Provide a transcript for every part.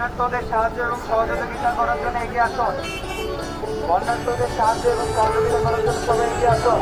বন্যার্থদের সাহায্য এবং সহযোগিতা করার জন্য এগিয়ে আসুন বন্যার্থদের সাহায্য এবং সহযোগিতা করার জন্য সবাই এগিয়ে আসুন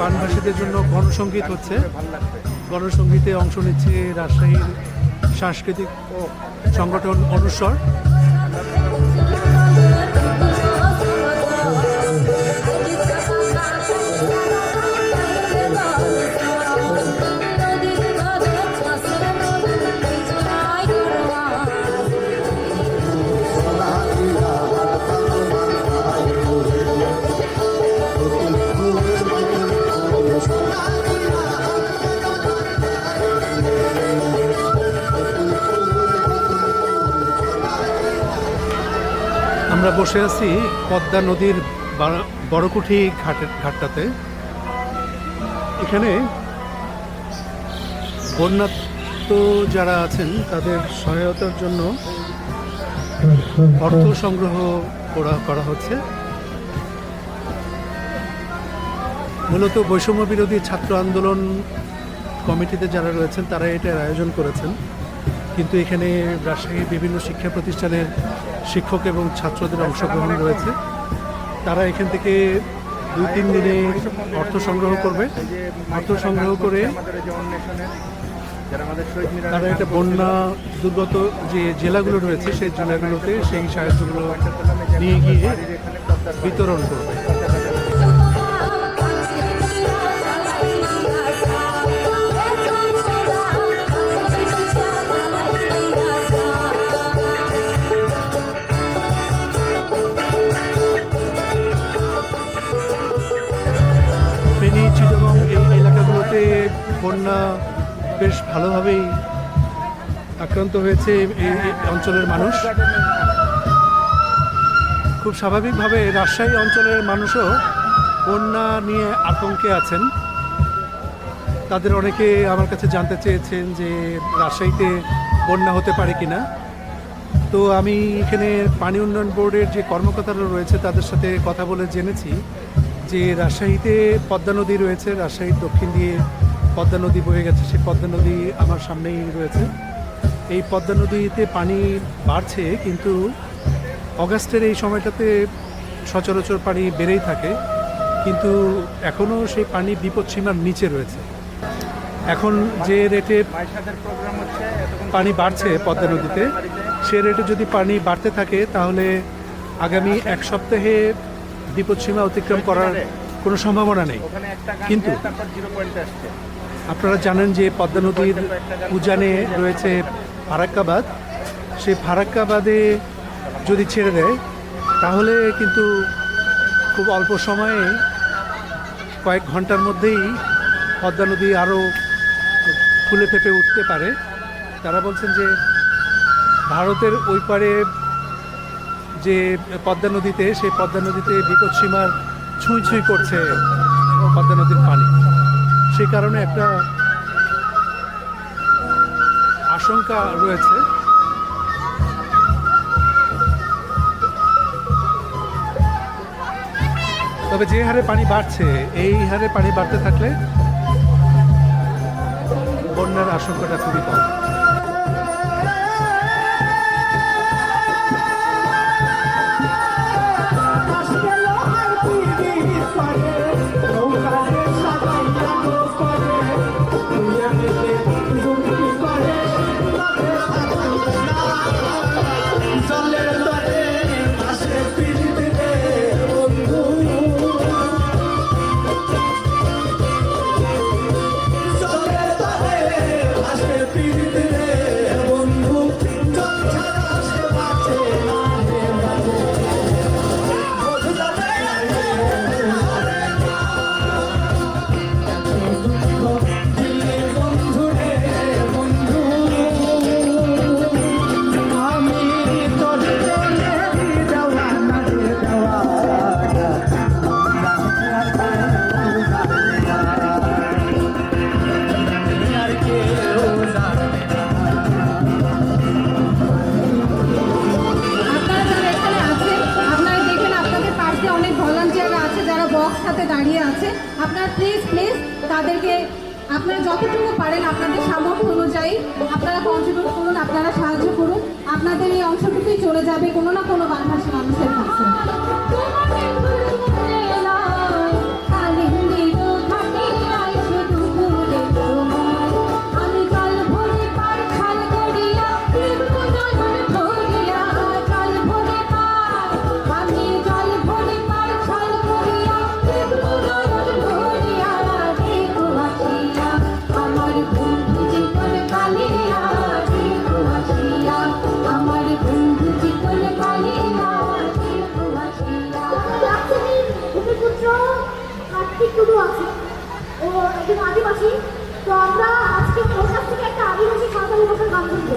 বানভাসীদের জন্য গণসঙ্গীত হচ্ছে। গণসঙ্গীতে অংশ নিচ্ছে রাজশাহীর সাংস্কৃতিক সংগঠন অনুস্বর আমরা বসে আছি পদ্মা নদীর বড়কুঠি ঘাটের ঘাটটাতে। এখানে বন্যাত্ম যারা আছেন, তাদের সহায়তার জন্য অর্থ সংগ্রহ করা করা হচ্ছে। মূলত বৈষম্য বিরোধী ছাত্র আন্দোলন কমিটিতে যারা রয়েছেন, তারা এটার আয়োজন করেছেন। কিন্তু এখানে রাজশাহীর বিভিন্ন শিক্ষা প্রতিষ্ঠানের শিক্ষক এবং ছাত্রদের অংশগ্রহণ রয়েছে। তারা এখান থেকে দুই তিন দিনে অর্থ সংগ্রহ করবে। অর্থ সংগ্রহ করে তারা একটা বন্যা দুর্গত যে জেলাগুলো রয়েছে, সেই জেলাগুলোতে সেই সাহায্যগুলো নিয়ে গিয়ে বিতরণ করবে। বন্যা বেশ ভালোভাবেই আক্রান্ত হয়েছে এই অঞ্চলের মানুষ। খুব স্বাভাবিকভাবে রাজশাহী অঞ্চলের মানুষও বন্যা নিয়ে আতঙ্কে আছেন। তাদের অনেকে আমার কাছে জানতে চেয়েছেন যে রাজশাহীতে বন্যা হতে পারে কি না তো আমি এখানে পানি উন্নয়ন বোর্ডের যে কর্মকর্তারা রয়েছে তাদের সাথে কথা বলে জেনেছি যে রাজশাহীতে পদ্মা নদী রয়েছে, রাজশাহীর দক্ষিণ দিয়ে পদ্মা নদী বয়ে গেছে, সেই পদ্মা নদী আমার সামনেই রয়েছে। এই পদ্মা নদীতে পানি বাড়ছে, কিন্তু অগাস্টের এই সময়টাতে সচরাচর পানি বেড়েই থাকে, কিন্তু এখনও সেই পানি বিপদসীমার নিচে রয়েছে। এখন যে রেটে পানি বাড়ছে পদ্মা নদীতে, সে রেটে যদি পানি বাড়তে থাকে, তাহলে আগামী এক সপ্তাহে বিপদসীমা অতিক্রম করার কোনো সম্ভাবনা নেই। কিন্তু- আপনারা জানেন যে পদ্মা নদীর উজানে রয়েছে ফারাক্কাবাদ। সেই ফারাক্কাবাদে যদি ছেড়ে দেয়, তাহলে কিন্তু খুব অল্প সময়ে কয়েক ঘণ্টার মধ্যেই পদ্মা নদী আরও ফুলে ফেপে উঠতে পারে। তারা বলছেন যে ভারতের ওই পারে যে পদ্মা নদীতে, সেই পদ্মা নদীতে বিপদসীমার ছুঁই ছুঁই করছে পদ্মা নদীর পানি। সেই কারণে একটা আশঙ্কা রয়েছে। তবে যে হারে পানি বাড়ছে, এই হারে পানি বাড়তে থাকলে বন্যার আশঙ্কাটা খুবই কম। যারা আছে, যারা বক্স হাতে দাঁড়িয়ে আছে, আপনারা প্লিজ প্লিজ তাদেরকে আপনারা যতটুকু পারেন আপনাদের সামর্থ্য অনুযায়ী আপনারা কন্ট্রিবিউট করুন, আপনারা সাহায্য করুন। আপনাদের এই অংশটুকুই চলে যাবে কোনো না কোনো বানভাসী মানুষের কাছে টুডু আছে। ও একজন আদিবাসী তো আমরা আজকে ওর কাছ থেকে একটা আদিবাসী সাঁওতালি ভাষার গান শুনব।